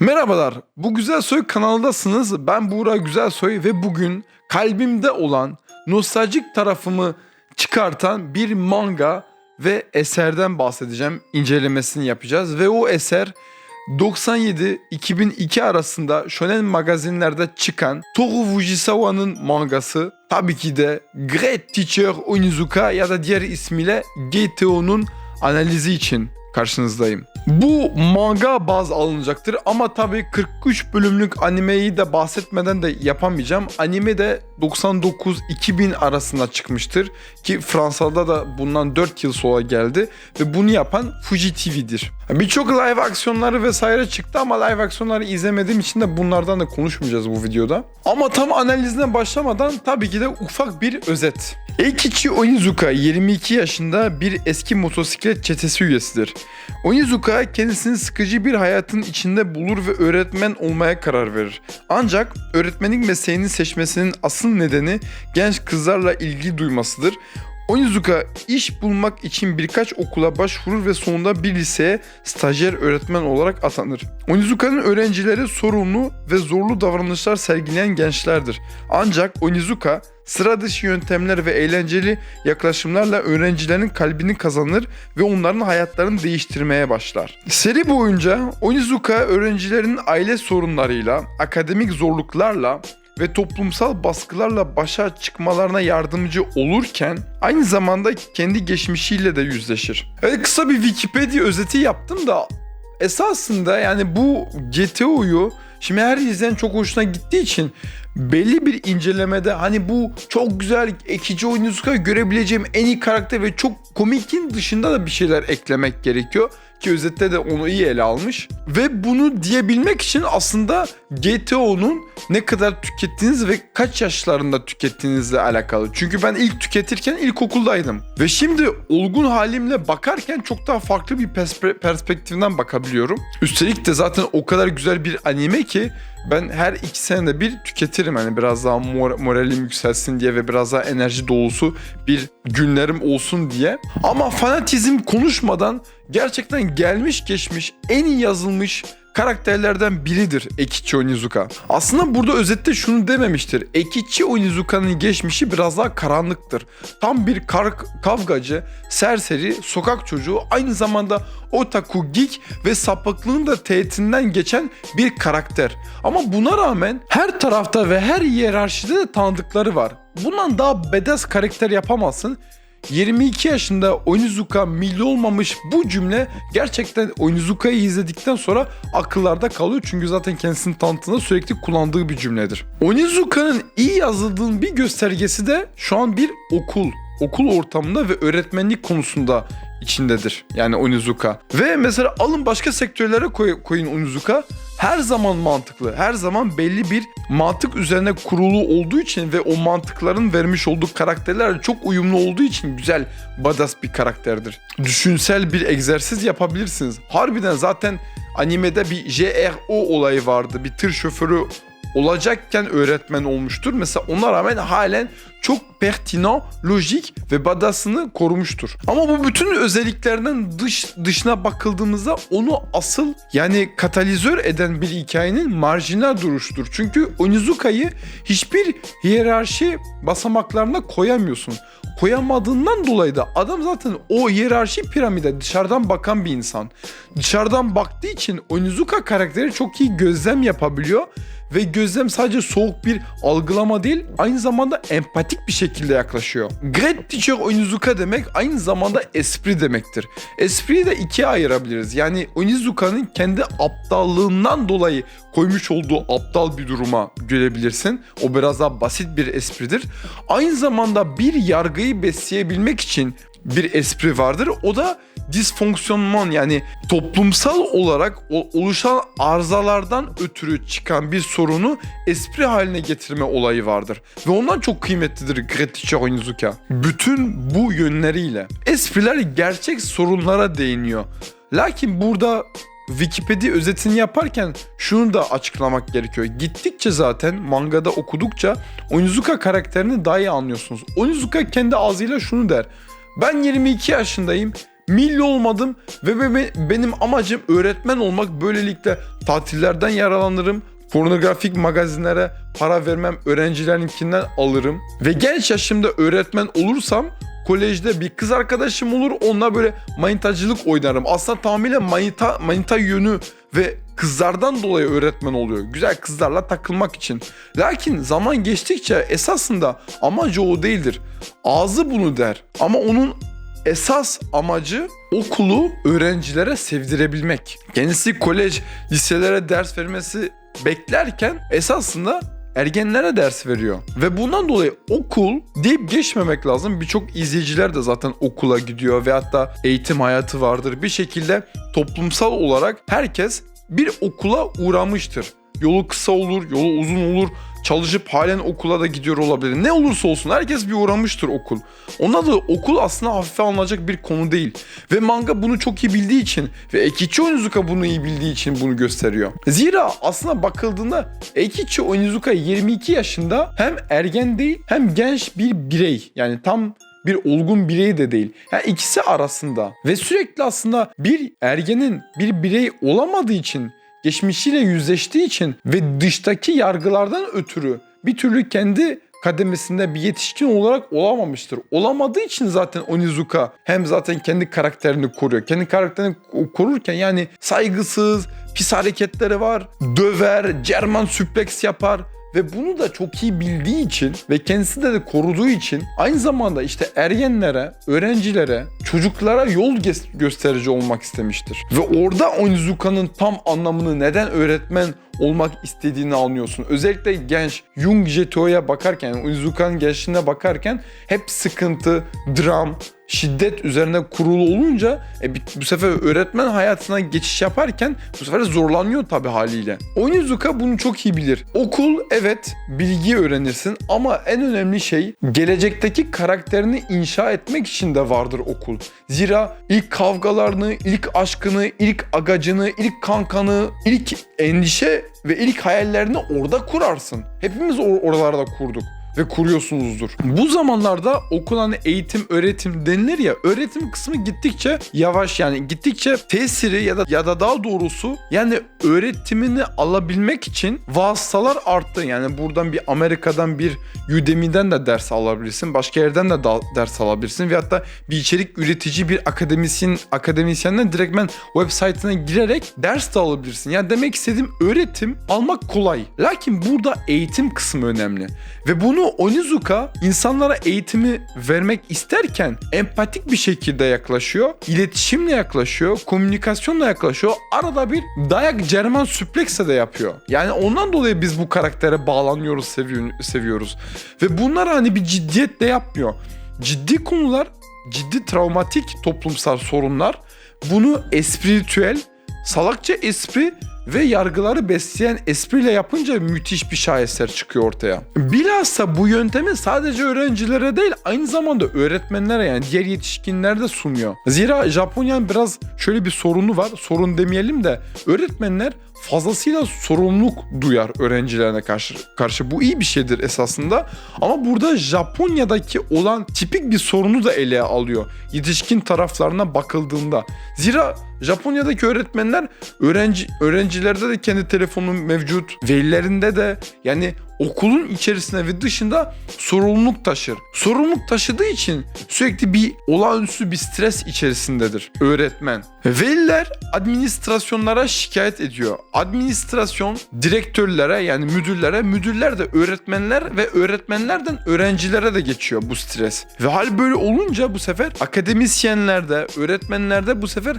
Merhabalar, bu Güzel Soy kanalındasınız. Ben Buğra Güzelsoy ve bugün kalbimde olan nostaljik tarafımı çıkartan bir manga ve eserden bahsedeceğim. İncelemesini yapacağız ve o eser 97-2002 arasında shonen magazinlerde çıkan Toru Fujisawa'nın mangası. Tabii ki de Great Teacher Onizuka ya da diğer ismiyle GTO'nun analizi için karşınızdayım. Bu manga baz alınacaktır ama tabii 43 bölümlük animeyi de bahsetmeden de yapamayacağım. Anime de 99-2000 arasında çıkmıştır ki Fransa'da da bundan 4 yıl sonra geldi ve bunu yapan Fuji TV'dir. Birçok live aksiyonları vesaire çıktı ama live aksiyonları izlemediğim için de bunlardan da konuşmayacağız bu videoda. Ama tam analizine başlamadan tabii ki de ufak bir özet. Eikichi Onizuka 22 yaşında bir eski motosiklet çetesi üyesidir. Onizuka kendisini sıkıcı bir hayatın içinde bulur ve öğretmen olmaya karar verir. Ancak öğretmenlik mesleğini seçmesinin asıl nedeni genç kızlarla ilgi duymasıdır. Onizuka iş bulmak için birkaç okula başvurur ve sonunda bir liseye stajyer öğretmen olarak atanır. Onizuka'nın öğrencileri sorunlu ve zorlu davranışlar sergileyen gençlerdir. Ancak Onizuka sıra dışı yöntemler ve eğlenceli yaklaşımlarla öğrencilerin kalbini kazanır ve onların hayatlarını değiştirmeye başlar. Seri boyunca Onizuka öğrencilerin aile sorunlarıyla, akademik zorluklarla ve toplumsal baskılarla başa çıkmalarına yardımcı olurken aynı zamanda kendi geçmişiyle de yüzleşir. Evet kısa bir Wikipedia özeti yaptım da esasında yani bu GTO'yu şimdi her izleyen çok hoşuna gittiği için belli bir incelemede hani bu çok güzel ekici oyuncusuka görebileceğim en iyi karakter ve çok komikin dışında da bir şeyler eklemek gerekiyor ki özette de onu iyi ele almış. Ve bunu diyebilmek için aslında GTO'nun ne kadar tükettiğiniz ve kaç yaşlarında tükettiğinizle alakalı. Çünkü ben ilk tüketirken ilkokuldaydım. Ve şimdi olgun halimle bakarken çok daha farklı bir perspe- perspektiften bakabiliyorum. Üstelik de zaten o kadar güzel bir anime ki ben her iki senede bir tüketirim hani biraz daha mor- moralim yükselsin diye ve biraz daha enerji dolusu bir günlerim olsun diye. Ama fanatizm konuşmadan gerçekten gelmiş geçmiş en iyi yazılmış karakterlerden biridir Ekichi Onizuka. Aslında burada özette şunu dememiştir. Ekichi Onizuka'nın geçmişi biraz daha karanlıktır. Tam bir kar- kavgacı, serseri, sokak çocuğu, aynı zamanda otaku, geek ve sapıklığın da teğetinden geçen bir karakter. Ama buna rağmen her tarafta ve her hiyerarşide de tanıdıkları var. Bundan daha bedes karakter yapamazsın. 22 yaşında Onizuka milli olmamış bu cümle gerçekten Onizuka'yı izledikten sonra akıllarda kalıyor. Çünkü zaten kendisinin tanıtımında sürekli kullandığı bir cümledir. Onizuka'nın iyi yazıldığının bir göstergesi de şu an bir okul. Okul ortamında ve öğretmenlik konusunda içindedir. Yani Onizuka. Ve mesela alın başka sektörlere koy, koyun Onizuka. Her zaman mantıklı. Her zaman belli bir mantık üzerine kurulu olduğu için ve o mantıkların vermiş olduğu karakterler çok uyumlu olduğu için güzel badass bir karakterdir. Düşünsel bir egzersiz yapabilirsiniz. Harbiden zaten animede bir JRO olayı vardı. Bir tır şoförü olacakken öğretmen olmuştur. Mesela ona rağmen halen çok pertinent, lojik ve badasını korumuştur. Ama bu bütün özelliklerinin dış dışına bakıldığımızda onu asıl yani katalizör eden bir hikayenin marjinal duruştur. Çünkü Onizuka'yı hiçbir hiyerarşi basamaklarına koyamıyorsun. Koyamadığından dolayı da adam zaten o hiyerarşi piramide dışarıdan bakan bir insan. Dışarıdan baktığı için Onizuka karakteri çok iyi gözlem yapabiliyor ve gözlem sadece soğuk bir algılama değil aynı zamanda empatik bir şekilde yaklaşıyor. Great Teacher Onizuka demek aynı zamanda espri demektir. Espriyi de ikiye ayırabiliriz. Yani Onizuka'nın kendi aptallığından dolayı koymuş olduğu aptal bir duruma görebilirsin. O biraz daha basit bir espridir. Aynı zamanda bir yargıyı besleyebilmek için bir espri vardır. O da disfonksiyonman yani toplumsal olarak oluşan arızalardan ötürü çıkan bir sorunu espri haline getirme olayı vardır. Ve ondan çok kıymetlidir Gretiche Onizuka. Bütün bu yönleriyle. Espriler gerçek sorunlara değiniyor. Lakin burada Wikipedia özetini yaparken şunu da açıklamak gerekiyor. Gittikçe zaten mangada okudukça Onizuka karakterini daha iyi anlıyorsunuz. Onizuka kendi ağzıyla şunu der. Ben 22 yaşındayım. milli olmadım ve be- be- benim amacım öğretmen olmak. Böylelikle tatillerden yararlanırım. Pornografik magazinlere para vermem, öğrencilerinkinden alırım. Ve genç yaşımda öğretmen olursam kolejde bir kız arkadaşım olur onunla böyle manitacılık oynarım. Aslında tamamıyla manita, manita yönü ve kızlardan dolayı öğretmen oluyor. Güzel kızlarla takılmak için. Lakin zaman geçtikçe esasında amacı o değildir. Ağzı bunu der ama onun esas amacı okulu öğrencilere sevdirebilmek. Kendisi kolej, liselere ders vermesi beklerken esasında ergenlere ders veriyor. Ve bundan dolayı okul deyip geçmemek lazım. Birçok izleyiciler de zaten okula gidiyor ve hatta eğitim hayatı vardır. Bir şekilde toplumsal olarak herkes bir okula uğramıştır. Yolu kısa olur, yolu uzun olur. Çalışıp halen okula da gidiyor olabilir. Ne olursa olsun herkes bir uğramıştır okul. Ona da okul aslında hafife alınacak bir konu değil. Ve manga bunu çok iyi bildiği için ve Eikichi Onizuka bunu iyi bildiği için bunu gösteriyor. Zira aslında bakıldığında Eikichi Onizuka 22 yaşında hem ergen değil hem genç bir birey. Yani tam bir olgun birey de değil. Yani ikisi arasında ve sürekli aslında bir ergenin bir birey olamadığı için geçmişiyle yüzleştiği için ve dıştaki yargılardan ötürü bir türlü kendi kademesinde bir yetişkin olarak olamamıştır. Olamadığı için zaten Onizuka hem zaten kendi karakterini koruyor. Kendi karakterini korurken yani saygısız, pis hareketleri var, döver, Cerman süpleks yapar ve bunu da çok iyi bildiği için ve kendisi de, de koruduğu için aynı zamanda işte ergenlere, öğrencilere, çocuklara yol gösterici olmak istemiştir. Ve orada Onizuka'nın tam anlamını neden öğretmen olmak istediğini anlıyorsun. Özellikle genç Jung Jeto'ya bakarken, Onizuka'nın gençliğine bakarken hep sıkıntı, dram, şiddet üzerine kurulu olunca e, bu sefer öğretmen hayatına geçiş yaparken bu sefer zorlanıyor tabii haliyle. Onizuka bunu çok iyi bilir. Okul evet bilgi öğrenirsin ama en önemli şey gelecekteki karakterini inşa etmek için de vardır okul. Zira ilk kavgalarını, ilk aşkını, ilk agacını, ilk kankanı, ilk endişe ve ilk hayallerini orada kurarsın. Hepimiz or- oralarda kurduk ve kuruyorsunuzdur. Bu zamanlarda okul eğitim, öğretim denilir ya öğretim kısmı gittikçe yavaş yani gittikçe tesiri ya da ya da daha doğrusu yani öğretimini alabilmek için vasıtalar arttı. Yani buradan bir Amerika'dan bir Udemy'den de ders alabilirsin. Başka yerden de ders alabilirsin ve hatta bir içerik üretici bir akademisyen akademisyenden direktmen web site'ine girerek ders de alabilirsin. Yani demek istediğim öğretim almak kolay. Lakin burada eğitim kısmı önemli. Ve bunu Onizuka insanlara eğitimi vermek isterken empatik bir şekilde yaklaşıyor. iletişimle yaklaşıyor. Komünikasyonla yaklaşıyor. Arada bir dayak Cerman süplekse de yapıyor. Yani ondan dolayı biz bu karaktere bağlanıyoruz, seviyor- seviyoruz. Ve bunlar hani bir ciddiyetle yapmıyor. Ciddi konular, ciddi travmatik toplumsal sorunlar bunu espritüel, salakça espri ve yargıları besleyen espriyle yapınca müthiş bir şaheser çıkıyor ortaya. Bilhassa bu yöntemi sadece öğrencilere değil aynı zamanda öğretmenlere yani diğer yetişkinlere de sunuyor. Zira Japonya'nın biraz şöyle bir sorunu var. Sorun demeyelim de öğretmenler fazlasıyla sorumluluk duyar öğrencilerine karşı. karşı. Bu iyi bir şeydir esasında. Ama burada Japonya'daki olan tipik bir sorunu da ele alıyor. Yetişkin taraflarına bakıldığında. Zira Japonya'daki öğretmenler öğrenci öğrencilerde de kendi telefonu mevcut. Velilerinde de yani okulun içerisinde ve dışında sorumluluk taşır. Sorumluluk taşıdığı için sürekli bir olağanüstü bir stres içerisindedir öğretmen. Veliler administrasyonlara şikayet ediyor. Administrasyon direktörlere yani müdürlere, müdürler de öğretmenler ve öğretmenlerden öğrencilere de geçiyor bu stres. Ve hal böyle olunca bu sefer akademisyenlerde, öğretmenlerde bu sefer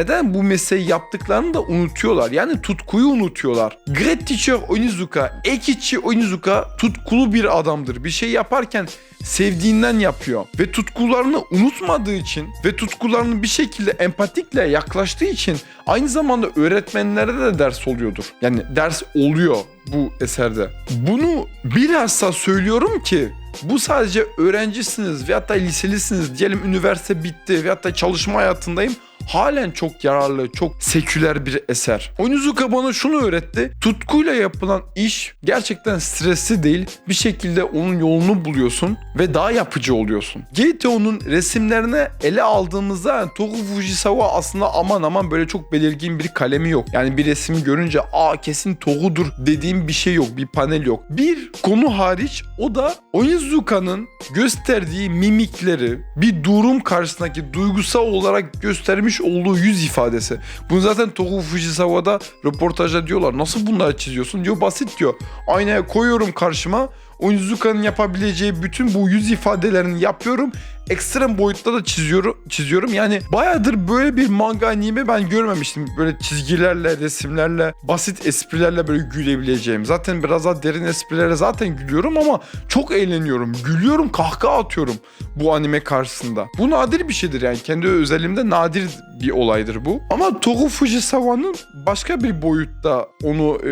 neden bu mesleği yaptıklarını da unutuyorlar. Yani tutkuyu unutuyorlar. Great Teacher Onizuka, Ekichi Onizuka tutkulu bir adamdır. Bir şey yaparken sevdiğinden yapıyor ve tutkularını unutmadığı için ve tutkularını bir şekilde empatikle yaklaştığı için aynı zamanda öğretmenlere de ders oluyordur. Yani ders oluyor bu eserde. Bunu bilhassa söylüyorum ki bu sadece öğrencisiniz ve hatta liselisiniz diyelim üniversite bitti ve hatta çalışma hayatındayım halen çok yararlı, çok seküler bir eser. Onizuka bana şunu öğretti. Tutkuyla yapılan iş gerçekten stresli değil. Bir şekilde onun yolunu buluyorsun ve daha yapıcı oluyorsun. GTO'nun resimlerine ele aldığımızda yani Toru Fujisawa aslında aman aman böyle çok belirgin bir kalemi yok. Yani bir resmi görünce aa kesin Toru'dur dediğim bir şey yok, bir panel yok. Bir konu hariç o da Onizuka'nın gösterdiği mimikleri bir durum karşısındaki duygusal olarak göstermiş olduğu yüz ifadesi. Bunu zaten Toru Fujisawa'da röportajda diyorlar. Nasıl bunları çiziyorsun? Diyor basit diyor. Aynaya koyuyorum karşıma. Onizuka'nın yapabileceği bütün bu yüz ifadelerini yapıyorum. Ekstrem boyutta da çiziyorum. çiziyorum. Yani bayağıdır böyle bir manga anime ben görmemiştim. Böyle çizgilerle, resimlerle, basit esprilerle böyle gülebileceğim. Zaten biraz daha derin esprilere zaten gülüyorum ama çok eğleniyorum. Gülüyorum, kahkaha atıyorum bu anime karşısında. Bu nadir bir şeydir yani. Kendi özelimde nadir bir olaydır bu. Ama Toru Fujisawa'nın başka bir boyutta onu e,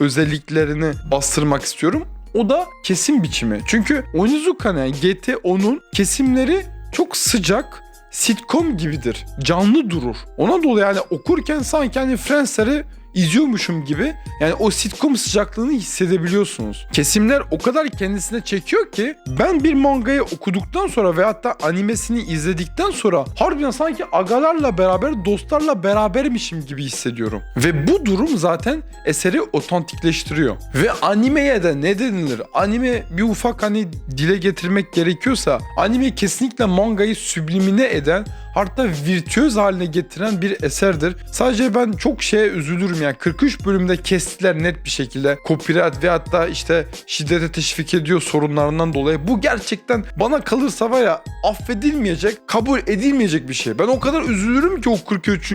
özelliklerini bastırmak istiyorum. O da kesim biçimi. Çünkü Onizuka GT10'un kesimleri çok sıcak, sitcom gibidir. Canlı durur. Ona dolayı yani okurken sanki hani Friends'leri izliyormuşum gibi yani o sitcom sıcaklığını hissedebiliyorsunuz. Kesimler o kadar kendisine çekiyor ki ben bir mangayı okuduktan sonra veyahut da animesini izledikten sonra harbiden sanki agalarla beraber dostlarla berabermişim gibi hissediyorum. Ve bu durum zaten eseri otantikleştiriyor. Ve animeye de ne denilir? Anime bir ufak hani dile getirmek gerekiyorsa anime kesinlikle mangayı süblimine eden hatta virtüöz haline getiren bir eserdir. Sadece ben çok şeye üzülürüm yani 43 bölümde kestiler net bir şekilde. Copyright ve hatta işte şiddete teşvik ediyor sorunlarından dolayı. Bu gerçekten bana kalırsa var ya affedilmeyecek, kabul edilmeyecek bir şey. Ben o kadar üzülürüm ki o 43.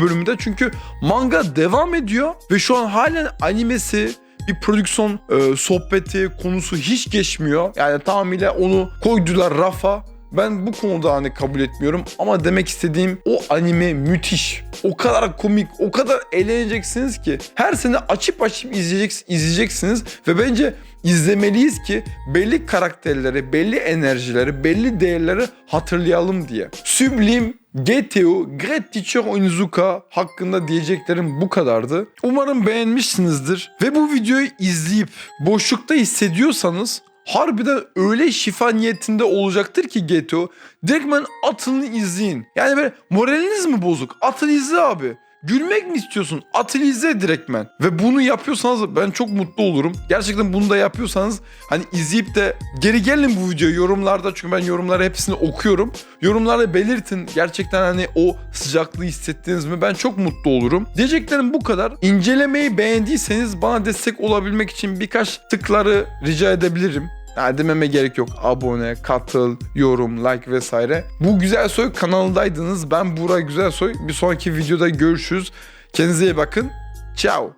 bölümde çünkü manga devam ediyor ve şu an halen animesi bir prodüksiyon e, sohbeti konusu hiç geçmiyor. Yani tamamıyla onu koydular rafa. Ben bu konuda hani kabul etmiyorum ama demek istediğim o anime müthiş. O kadar komik, o kadar eğleneceksiniz ki her sene açıp açıp izleyecek, izleyeceksiniz ve bence izlemeliyiz ki belli karakterleri, belli enerjileri, belli değerleri hatırlayalım diye. Sublim GTO, Great Teacher Onizuka hakkında diyeceklerim bu kadardı. Umarım beğenmişsinizdir ve bu videoyu izleyip boşlukta hissediyorsanız harbiden öyle şifa niyetinde olacaktır ki GTO. Direktmen atını izleyin. Yani böyle moraliniz mi bozuk? Atını izle abi. Gülmek mi istiyorsun? Atıl izle direktmen. Ve bunu yapıyorsanız ben çok mutlu olurum. Gerçekten bunu da yapıyorsanız hani izleyip de geri gelin bu videoyu yorumlarda çünkü ben yorumları hepsini okuyorum. Yorumlarda belirtin gerçekten hani o sıcaklığı hissettiniz mi? Ben çok mutlu olurum. Diyeceklerim bu kadar. İncelemeyi beğendiyseniz bana destek olabilmek için birkaç tıkları rica edebilirim. Yani dememe gerek yok. Abone, katıl, yorum, like vesaire. Bu Güzel Soy kanalındaydınız. Ben Burak Güzel Soy. Bir sonraki videoda görüşürüz. Kendinize iyi bakın. Ciao.